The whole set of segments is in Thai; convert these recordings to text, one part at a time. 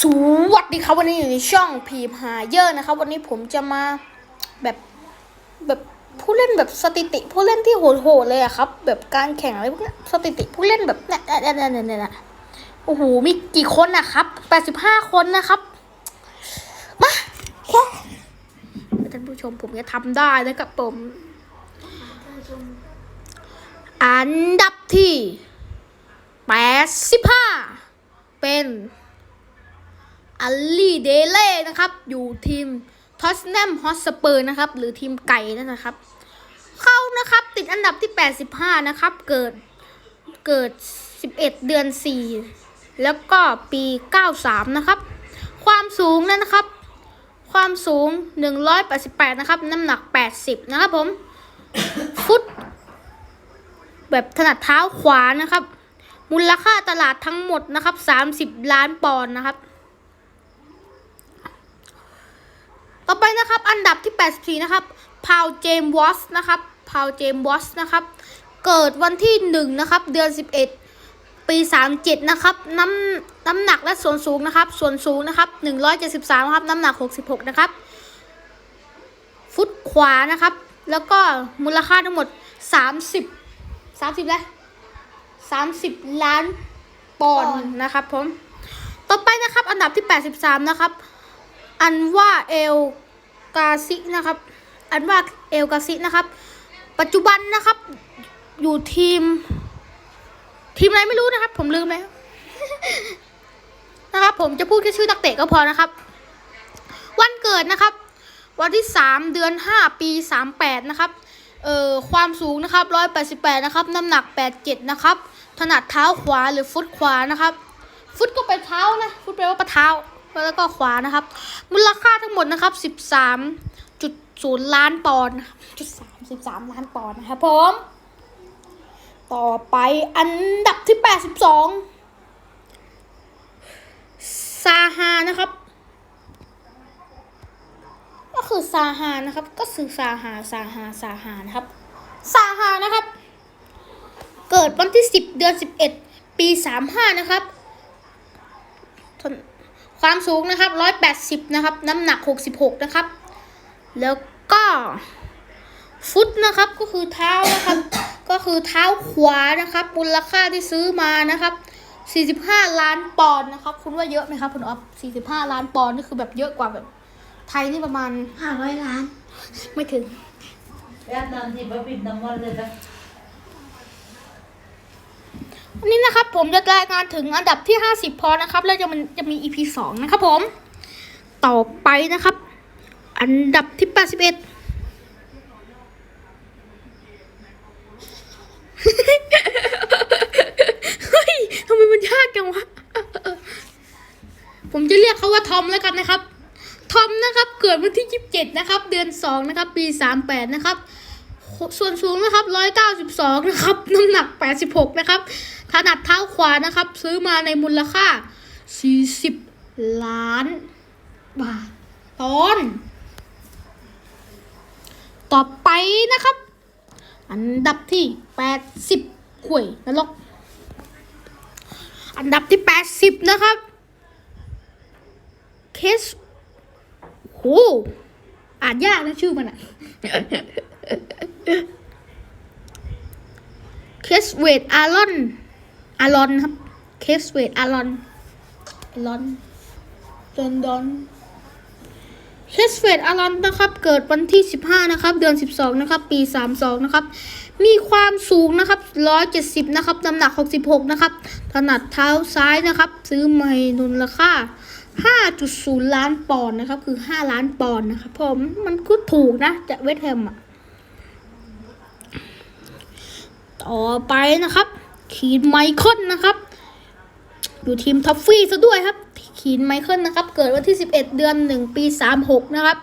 สวัสดีครับวันนี้อยู่ในช่องพีมหาเยอะนะครับ วันนี้ผมจะมาแบบแบบผู้เล่นแบบสถิติ ผู้เล่นที่โหดๆเลยอะครับ แบบการแข่งอะไรพวกนี้สถิติผู้เล่นแบบเนี่ยเนี่ยเนี่ยเนี่ยเนโอ้โหมีกี่คนนะครับแปดสิบห้าคนนะครับมาท่านผู้ชมผมจะทำได้นะครับผม อันดับที่แปดสิบห้าเป็น อัลลี่เดเล่นะครับ อยู่ทีมทอสแนมฮอสเปอร์นะครับ หรือทีมไก่นั่นนะครับ เข้านะครับติดอันดับที่ 85 นะครับ เกิดเกิด 11 เดือน 4 แล้วก็ปี 93 นะครับ ความสูงนั่นนะครับ ความสูง 188 นะครับ น้ำหนัก 80 นะครับผม ฟุต แบบถนัดเท้าขวานะครับ มูลค่าตลาดทั้งหมดนะครับ 30 ล้านปอนด์นะครับ ต่อไปนะครับ อันดับที่ 84 นะครับพาวเจมวอสนะครับพาวเจมวอสนะครับ เกิดวันที่ 1 นะครับ เดือน 11 ปี 37 นะครับ น้ำน้ำหนักและส่วนสูงนะครับ ส่วนสูงนะครับ 173 ครับ น้ำหนัก 66 นะครับ ฟุตขวานะครับ แล้วก็มูลค่าทั้งหมด 30 30เลย30 ล้านปอนด์นะครับผม ต่อไปนะครับ อันดับที่ 83 นะครับ อันว่าเอลกาซินะครับ อันว่าเอลกาซินะครับ ปัจจุบันนะครับ อยู่ทีม ทีมอะไรไม่รู้นะครับ ผมลืมแล้วนะครับ ผมจะพูดแค่ชื่อนักเตะก็พอนะครับ วันเกิดนะครับ วันที่3เดือน5ปี38นะครับเอ่อความสูงนะครับ188นะครับ น้ำหนัก87นะครับถนัดเท้าขวาหรือฟุตขวานะครับ ฟุตก็ไปเท้านะ ฟุตแปลว่าประเท้า แล้วก็ขวานะครับ มูลค่าทั้งหมดนะครับ13.0ล้านปอนด์จุดสามสิบสามล้านปอนด์นะครับผม ต่อไปอันดับที่82ซาฮานะครับ ก็คือซาฮานะครับ ก็คือซาฮาซาฮาซาฮานะครับซาฮานะครับ เกิดวันที่10เดือน11ปี35นะครับ ความสูงนะครับ180นะครับ น้ำหนัก66นะครับ แล้วก็ฟุตนะครับก็คือเท้านะครับ ก็คือเท้าขวานะครับมูลค่าที่ซื้อมานะครับ 45 ล้านปอนด์นะครับ คุณว่าเยอะไหมครับคุณออฟ45 ล้านปอนด์นี่คือแบบเยอะกว่าแบบ ไทยนี่ประมาณห้าร้อยล้าน ไม่ถึงแล้วตอนที่ไปปิดน้ำมันเลยนะ วันนี้นะครับผมจะรายงานถึงอันดับที่ 50 พอนะครับ แล้วจะมันจะมี EP 2 นะครับผม ต่อไปนะครับ อันดับที่ 81 เฮ้ยทำไมมันยากจังวะ ผมจะเรียกเขาว่าทอมแล้วกันนะครับ ทอมนะครับ เกิดวันที่ 27 นะครับ เดือน 2 นะครับ ปี 38 นะครับ ส่วนสูงนะครับ 192 นะครับ น้ำหนัก 86 นะครับ ถนัดเท้าขวานะครับ ซื้อมาในมูลค่า 40 ล้านบาทตอนต่อไปนะครับ อันดับที่ 80ข่วยนรก อันดับที่ 80 นะครับ เคสโหอ่านยากนะชื่อมันอะ เคสเวดอารอน อารอนครับ เคสเวดอารอนอารอนลอนดอนเคสเวดอารอนนะครับ เกิดวันที่ 15 นะครับ เดือน 12 นะครับ ปี 32 นะครับ มีความสูงนะครับ 170 นะครับ น้ำหนัก 66 นะครับ ถนัดเท้าซ้ายนะครับ ซื้อใหม่นุนราคา5.0 ล้านปอนด์นะครับ คือ 5 ล้านปอนด์นะครับผม มันก็ถูกนะจากเวทแฮมอะ ต่อไปนะครับ คีนไมเคิลนะครับ อยู่ทีมท็อฟฟี่ซะด้วยครับ คีนไมเคิลนะครับ เกิดวันที่ 11 เดือน 1 ปี 36 นะครับ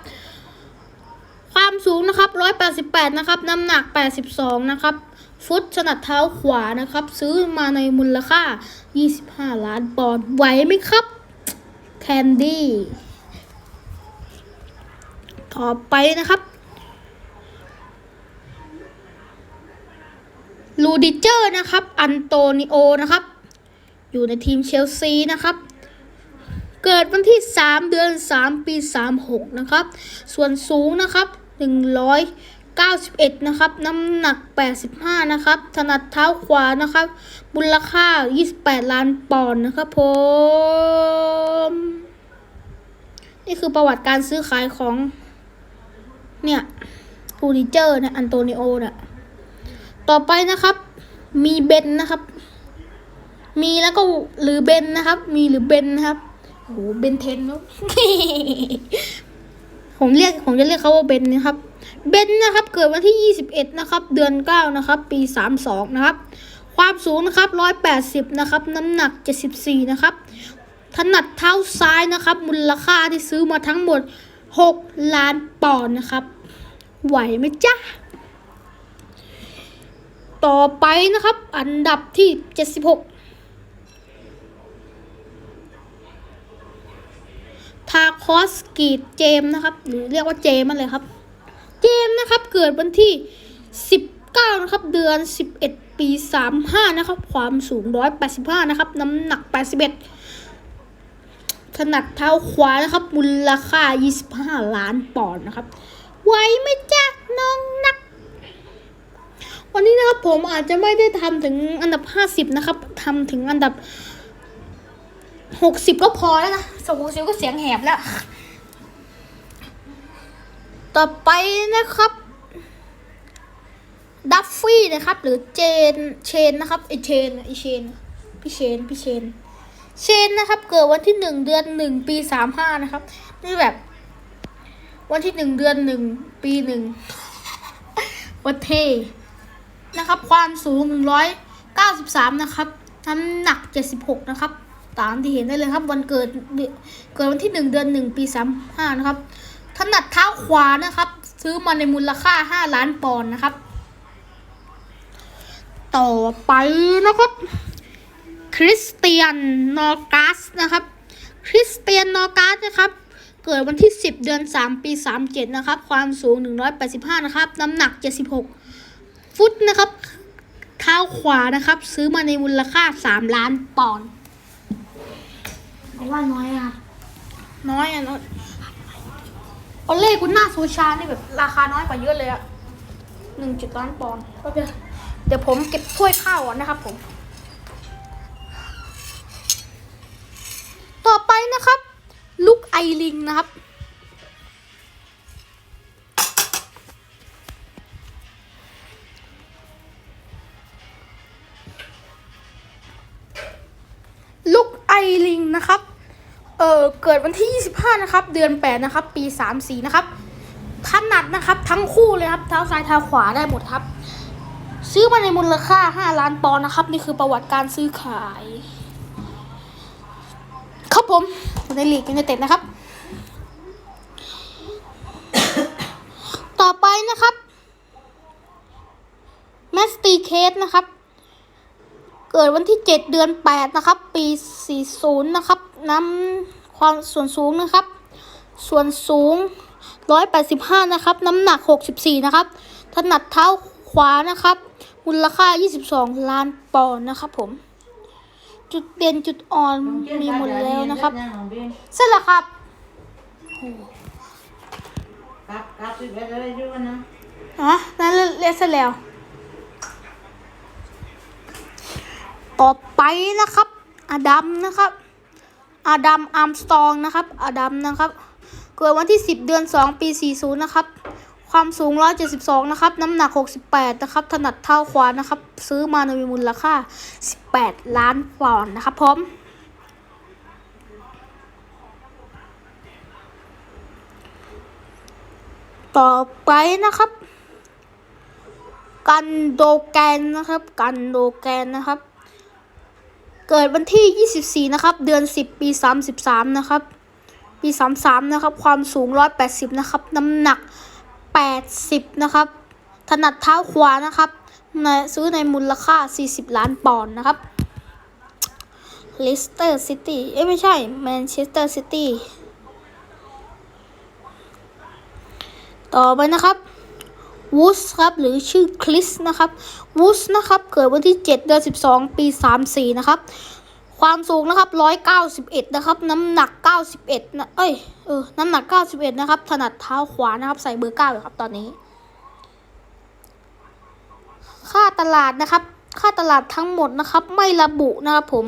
ความสูงนะครับ 188 นะครับ น้ำหนัก 82 นะครับ ฟุตถนัดเท้าขวานะครับ ซื้อมาในมูลค่า 25 ล้านปอนด์ไหวไหมครับ แคนดี้ ต่อไปนะครับ ลูดิเจอร์นะครับ อันโตนิโอนะครับ อยู่ในทีมเชลซีนะครับ เกิดวันที่ 3 เดือน 3 ปี 36 นะครับ ส่วนสูงนะครับ 191 นะครับ น้ำหนัก 85 นะครับ ถนัดเท้าขวานะครับ มูลค่า 28 ล้านปอนด์นะครับผม นี่คือประวัติการซื้อขายของ เนี่ยฟูดิเจอร์เนี่ย อันโตนิโอเนี่ย ต่อไปนะครับ มีเบนนะครับ มีแล้วก็หรือเบนนะครับ มีหรือเบนนะครับโอ้โหเบนเทนครับผมเรียกผมจะเรียกเขาว่าเบนนะครับเบนนะครับเกิดวันที่ 21 นะครับ เดือน 9 นะครับ ปี 32 นะครับ ความสูงนะครับ 180 นะครับ น้ำหนัก 74 นะครับ ถนัดเท้าซ้ายนะครับ มูลค่าที่ซื้อมาทั้งหมด 6 ล้านปอนด์นะครับ ไหวไหมจ๊ะ ต่อไปนะครับ อันดับที่ 76 ทาคอสกีดเจมนะครับ หรือเรียกว่าเจมมันเลยครับ เจมนะครับ เกิดวันที่ 19 นะครับ เดือน 11 ปี 35 นะครับ ความสูง 185 นะครับ น้ำหนัก 81 ถนัดเท้าขวานะครับ มูลค่า 25 ล้านปอนด์นะครับไหวไหมจ๊ะน้องนัก วันนี้นะครับผมอาจจะไม่ได้ทำถึงอันดับ 50 นะครับทำถึงอันดับ 60 ก็พอแล้วนะสองหกสิบก็เสียงแหบแล้ว ต่อไปนะครับดัฟฟี่นะครับ หรือเจนเชนนะครับไอเชนไอเชนพี่เชนพี่เชนเชนนะครับ เกิดวันที่หนึ่งเดือนหนึ่งปีสามห้านะครับ นี่แบบ วันที่หนึ่งเดือนหนึ่งปีหนึ่งวันเท นะครับ ความสูง 193 นะครับน้ำหนัก 76 นะครับ ตามที่เห็นได้เลยครับ วันเกิดเกิดวันที่ 1 เดือน 1 ปี 35 นะครับ ถนัดเท้าขวานะครับ ซื้อมาในมูลค่า 5 ล้านปอนด์นะครับ ต่อไปนะครับ คริสเตียนนอร์กัสนะครับ คริสเตียนนอร์กัสนะครับเกิดวันที่ 10 เดือน 3 ปี 37 นะครับ ความสูง 185 นะครับ น้ำหนัก 76 ฟุตนะครับ เท้าขวานะครับ ซื้อมาในมูลค่า3ล้านปอนด์เพราะว่าน้อยอะน้อยอะน้อยโอเล่กุน่าโซชานี่แบบราคาน้อยกว่าเยอะเลยอะหนึ่งจุดล้านปอนด์โอเคเดี๋ยวผมเก็บถ้วยข้าวก่อนนะครับผม ต่อไปนะครับ ลูกไอริงนะครับ นะครับ เออเกิดวันที่ 25 นะครับ เดือน 8 นะครับ ปี 34 นะครับถนัดนะครับ ทั้งคู่เลยครับ เท้าซ้ายเท้าขวาได้หมดครับ ซื้อมาในมูลค่า 5 ล้านปอนด์นะครับ นี่คือประวัติการซื้อขาย ครับผมในลีกยูไนเต็ดนะครับ ต่อไปนะครับแมสตีเคสนะครับ เกิดวันที่ 7 เดือน 8 นะครับ ปี 40 นะครับ น้ำความส่วนสูงนะครับ ส่วนสูง 185 นะครับ น้ำหนัก 64 นะครับ ถนัดเท้าขวานะครับ มูลค่า 22 ล้านปอนด์นะครับผม จุดเด่นจุดอ่อนมีหมดแล้วนะครับ เสร็จแล้วครับครับครับปิดไว้เลยด้วยนะอะนั่นเรียกเสร็จแล้ว ต่อไปนะครับ อดัมนะครับ อดัมอาร์มสตรองนะครับ อดัมนะครับ เกิดวันที่ 10 เดือน 2 ปี 40 นะครับ ความสูง 172 นะครับ น้ำหนัก 68 นะครับ ถนัดเท้าขวานะครับ ซื้อมาในมูลค่า 18 ล้านปอนด์นะครับผมต่อไปนะครับ กันโดแกนนะครับ กันโดแกนนะครับ เกิดวันที่ 24 นะครับ เดือน 10 ปี 33 นะครับ ปี 33 นะครับ ความสูง 180 นะครับ น้ำหนัก 80 นะครับ ถนัดเท้าขวานะครับในซื้อในมูลค่า 40 ล้านปอนด์นะครับเลสเตอร์ซิตี้ เอ้ยไม่ใช่ แมนเชสเตอร์ซิตี้ ต่อไปนะครับ วูสครับหรือชื่อคริสนะครับวูสนะครับเกิดวันที่ 7 เดือน 12 ปี 34 นะครับ ความสูงนะครับร้อยเก้าสิบเอ็ดนะครับ น้ำหนักเก้าสิบเอ็ดนะเอ้ยเออน้ำหนักเก้าสิบเอ็ดนะครับ ถนัดเท้าขวานะครับ ใส่เบอร์เก้าอยู่ครับตอนนี้ ค่าตลาดนะครับ ค่าตลาดทั้งหมดนะครับ ไม่ระบุนะครับผม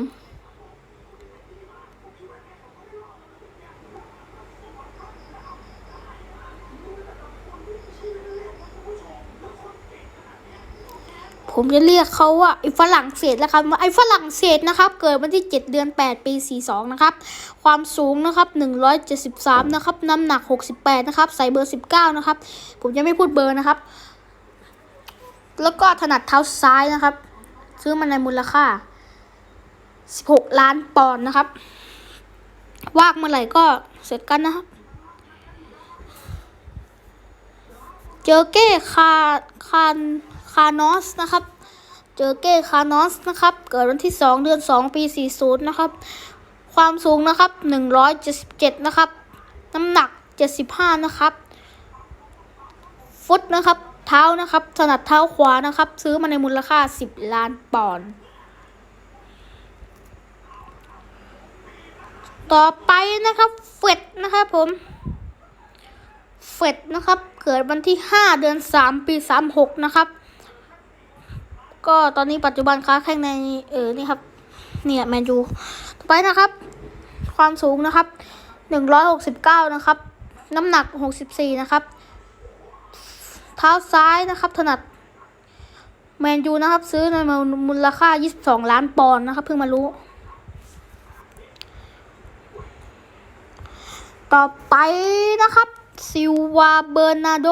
ผมจะเรียกเขาว่าไอ้ฝรั่งเศสแล้วครับไอ้ฝรั่งเศสนะครับ เกิดวันที่ 7 เดือน 8 ปี 42 นะครับ ความสูงนะครับ 173 นะครับ น้ำหนัก 68 นะครับ ใส่เบอร์ 19 นะครับ ผมจะไม่พูดเบอร์นะครับ แล้วก็ถนัดเท้าซ้ายนะครับ ซื้อมาในมูลค่า 16 ล้านปอนด์นะครับว่างเมื่อไหร่ก็เสร็จกันนะครับเจอเก้คาคานานอสนะครับ เจอเก้คานอสนะครับ เกิดวันที่ 2 เดือน 2 ปี 40 นะครับ ความสูงนะครับ 177 นะครับ น้ำหนัก 75 นะครับ ฟุตนะครับ เท้านะครับ ถนัดเท้าขวานะครับ ซื้อมาในมูลค่า 10 ล้านปอนด์ต่อไปนะครับเฟดนะครับผมเฟดนะครับ เกิดวันที่ 5 เดือน 3 ปี 36 นะครับ ก็ตอนนี้ปัจจุบันค้าแข่งในเออนี่ครับ เนี่ยแมนยูต่อไปนะครับ ความสูงนะครับ169นะครับ น้ำหนัก64นะครับ เท้าซ้ายนะครับ ถนัดแมนยูนะครับ ซื้อในมูลค่า 22 ล้านปอนด์นะครับ เพิ่งมารู้ ต่อไปนะครับซิลวาเบอร์นาโด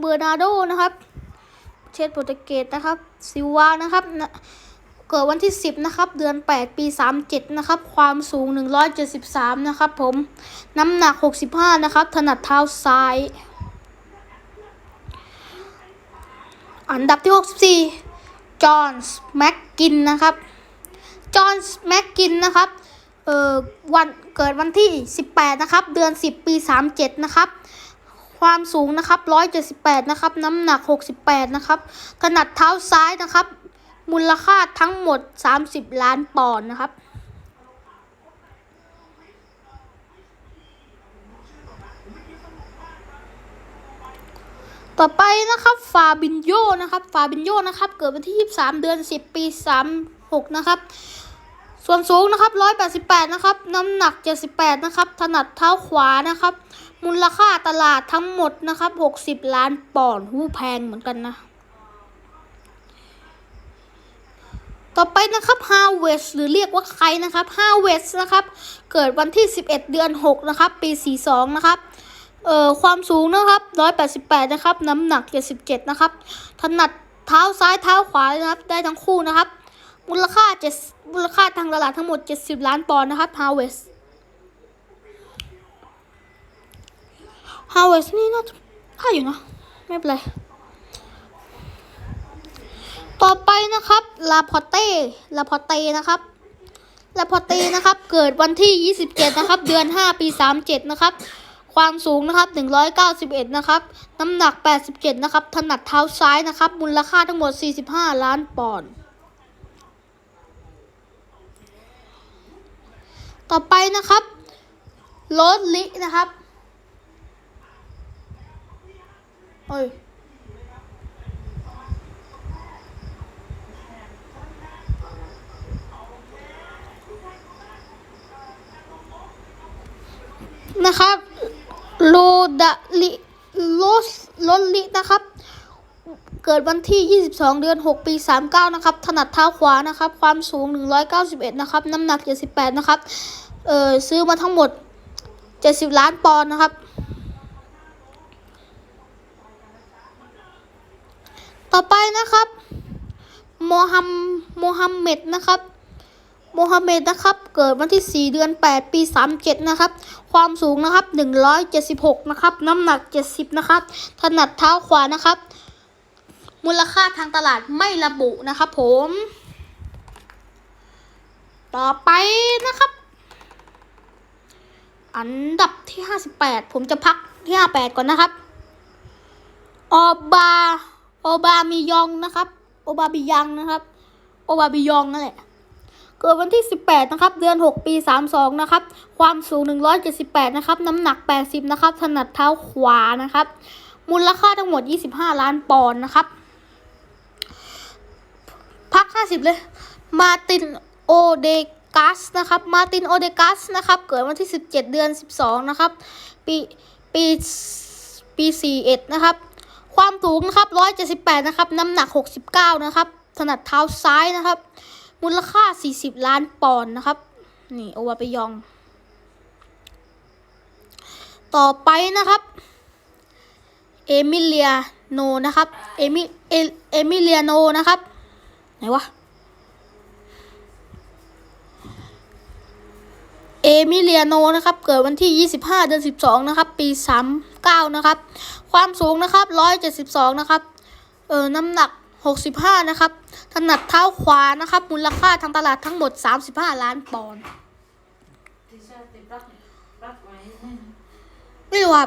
เบอร์นาโดนะครับ เชดโปรตุเกสนะครับ ซิวานะครับนะเกิดวันที่ 10 นะครับ เดือน 8 ปี 37 นะครับ ความสูง 173 นะครับผม น้ำหนัก 65 นะครับ ถนัดเท้าซ้าย อันดับที่ 64 จอห์นส์แม็กกินนะครับ จอห์นส์แม็กกินนะครับ เอ่อ วัน เกิดวันที่ 18 นะครับ เดือน 10 ปี 37 นะครับ ความสูงนะครับ 178 นะครับ น้ำหนัก 68 นะครับ ถนัดเท้าซ้ายนะครับ มูลค่าทั้งหมด 30 ล้านปอนด์นะครับ ต่อไปนะครับฟาบินโยนะครับ ฟาบินโยนะครับ เกิดวันที่ 23 เดือน 10 ปี 36 นะครับ ส่วนสูงนะครับ 188 นะครับ น้ำหนัก 78 นะครับ ถนัดเท้าขวานะครับ มูลค่าตลาดทั้งหมดนะครับ60ล้านปอนด์หูแพงเหมือนกันนะ ต่อไปนะครับฮาเวสหรือเรียกว่าใครนะครับฮาเวสนะครับ เกิดวันที่ 11 เดือน 6 นะครับ ปี 42 นะครับเอ่อความสูงนะครับ 188 นะครับ น้ำหนัก 77 นะครับ ถนัดเท้าซ้ายเท้าขวานะครับ ได้ทั้งคู่นะครับ มูลค่าเจ็ดมูลค่าทางตลาดทั้งหมด 70 ล้านปอนด์นะครับ ฮาเวสฮาเวสนี่น่าจะค่าอยู่นะ ไม่เป็นไร ต่อไปนะครับ ลาพอเต้ ลาพอเต้นะครับ ลาพอเต้นะครับ เกิดวันที่ 27 นะครับ เดือน 5 ปี 37 นะครับ ความสูงนะครับ 191 นะครับ น้ำหนัก 87 นะครับ ถนัดเท้าซ้ายนะครับ มูลค่าทั้งหมด 45 ล้านปอนด์ต่อไปนะครับโรสลินะครับ เอ้ยนะครับโลดะลิโลสโลลินะครับ เกิดวันที่ 22 เดือน 6 ปี 39 นะครับ ถนัดเท้าขวานะครับ ความสูง 191 นะครับ น้ำหนัก 78 นะครับ เออซื้อมาทั้งหมด 70 ล้านปอนด์นะครับ ต่อไปนะครับโมฮัมโมฮัมเหม็ดนะครับโมฮัมเหม็ดนะครับเกิดวันที่ 4 เดือน 8 ปี 37 นะครับ ความสูงนะครับ 176 นะครับ น้ำหนัก 70 นะครับ ถนัดเท้าขวานะครับ มูลค่าทางตลาดไม่ระบุนะครับผม ต่อไปนะครับ อันดับที่ 58 ผมจะพักที่ 58 ก่อนนะครับ ออบา อบามิยองนะครับ โอบาบิยังนะครับ โอบาบิยองนั่นแหละเกิดวันที่ 18 นะครับ เดือน 6 ปี 32 นะครับ ความสูง 178 นะครับ น้ำหนัก 80 นะครับ ถนัดเท้าขวานะครับ มูลค่าทั้งหมด 25 ล้านปอนด์นะครับ พัก 50 เลย มาตินโอเดกัสนะครับ มาตินโอเดกัสนะครับ เกิดวันที่ 17 เดือน 12 นะครับ ปี ปี ปี 41 นะครับ ความสูงนะครับ178นะครับ น้ำหนัก69นะครับ ถนัดเท้าซ้ายนะครับ มูลค่า40ล้านปอนด์นะครับ นี่โอวาไปยอง ต่อไปนะครับ เอมิเลียโนนะครับ เอมิเอเอมิเลียโนนะครับ ไหนวะ เอมิเลียโนนะครับ เกิดวันที่ 25 เดือน 12 นะครับ ปี 39 นะครับ ความสูงนะครับ172นะครับ เออน้ำหนัก65นะครับ ถนัดเท้าขวานะครับ มูลค่าทางตลาดทั้งหมด35ล้านปอนด์ที่ชาติปลักปลักไว้ให้ไม่รู้ว่า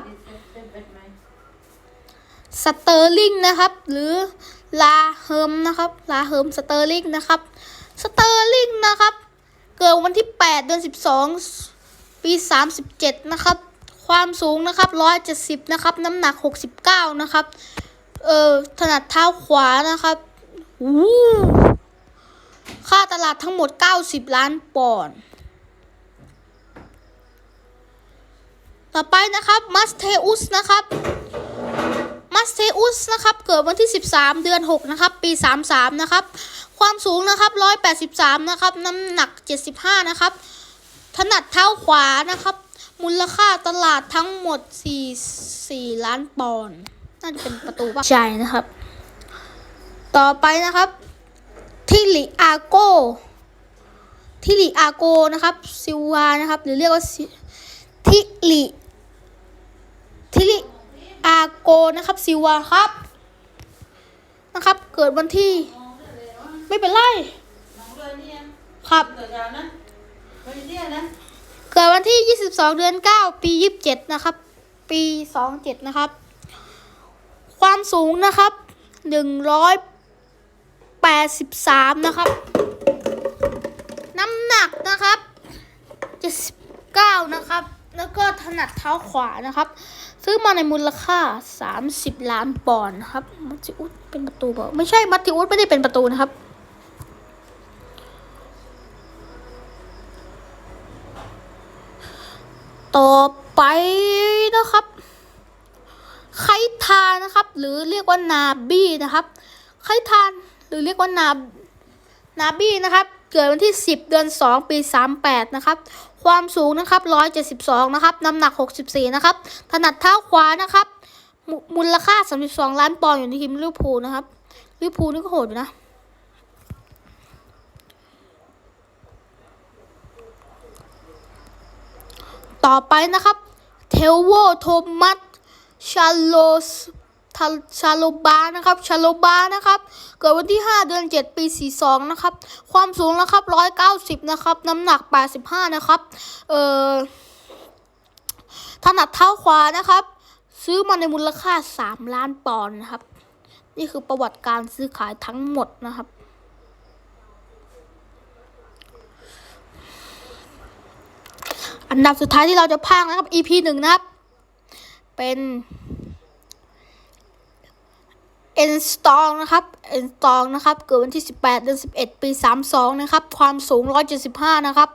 สเตอร์ลิงนะครับ หรือลาเฮิมนะครับลาเฮิมสเตอร์ลิงนะครับสเตอร์ลิงนะครับ เกิดวันที่ 8 เดือน 12 ปี 37 นะครับ ความสูงนะครับ170นะครับ น้ำหนัก69นะครับ เอ่อถนัดเท้าขวานะครับวู้ค่าตลาดทั้งหมด90ล้านปอนด์ต่อไปนะครับมัสเทอุสนะครับมัสเทอุสนะครับเกิดวันที่ 13 เดือน 6 นะครับ ปี 33 นะครับ ความสูงนะครับ183 นะครับ น้ำหนัก 75 นะครับ ถนัดเท้าขวานะครับ มูลค่าตลาดทั้งหมด 4 4 ล้านปอนด์น่าจะเป็นประตูป่ะใช่นะครับ ต่อไปนะครับ ทิลิอาโกทิลิอาโกนะครับซิวานะครับ หรือเรียกว่าซิทิลิทิลิอาโกนะครับซิวาครับนะครับ เกิดวันที่ ไม่เป็นไรน้องเลยเนี่ยครับเกิดยาวนะไปเนี่ยนะเกิดวันที่ 22 เดือน 9 ปี 27 นะครับ ปี 27 นะครับ ความสูงนะครับ 183 นะครับ น้ำหนักนะครับ 79 นะครับ แล้วก็ถนัดเท้าขวานะครับ ซื้อมาในมูลค่า 30 ล้านปอนด์นะครับ มัติอุสเป็นประตูเปล่าไม่ใช่ มัตติอุสไม่ได้เป็นประตูนะครับ ต่อ ไปนะครับ ไคทานนะครับ หรือเรียกว่านาบี้นะครับ ไคทานหรือเรียกว่านานาบี้นะครับ เกิดวันที่ 10 เดือน 2 ปี 38 นะครับ ความสูงนะครับ 172 นะครับ น้ำหนัก 64 นะครับ ถนัดเท้าขวานะครับมมูลค่า 32 ล้านปอนด์อยู่ในทีมลิเวอร์พูลนะครับลิเวอร์พูลนี่ก็โหดอยู่นะต่อไปนะครับ ทลโวโทมัสชาโลสชาโลบานะครับ ชาโลบานะครับ เกิดวันที่ 5 เดือน 7 ปี 42 นะครับ ความสูงนะครับ 190 นะครับ น้ำหนัก 85 นะครับ เอ่อ ถนัดเท้าขวานะครับ ซื้อมาในมูลค่า 3 ล้านปอนด์นะครับ นี่คือประวัติการซื้อขายทั้งหมดนะครับ อันดับสุดท้ายที่เราจะพากนะครับ EP หนึ่งนะครับ เป็น e n s t o n นะครับ e n s t o n นะครับ เกิดวันที่ 18 เดือน 11 ปี 32 นะครับ ความสูง 175 นะครับ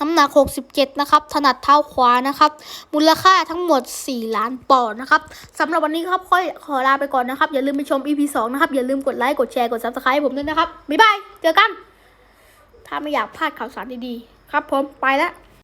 น้ำหนัก 67 นะครับ ถนัดเท้าขวานะครับ มูลค่าทั้งหมด 4 ล้านปอนด์นะครับสำหรับวันนี้ครับค่อยขอลาไปก่อนนะครับ อย่าลืมไปชม EP 2 นะครับ อย่าลืมกดไลค์ กดแชร์ กด Subscribe ให้ผมด้วยนะครับ บ๊ายบาย เจอกัน ถ้าไม่อยากพลาดข่าวสารดีๆ ครับผม ไปแล้ว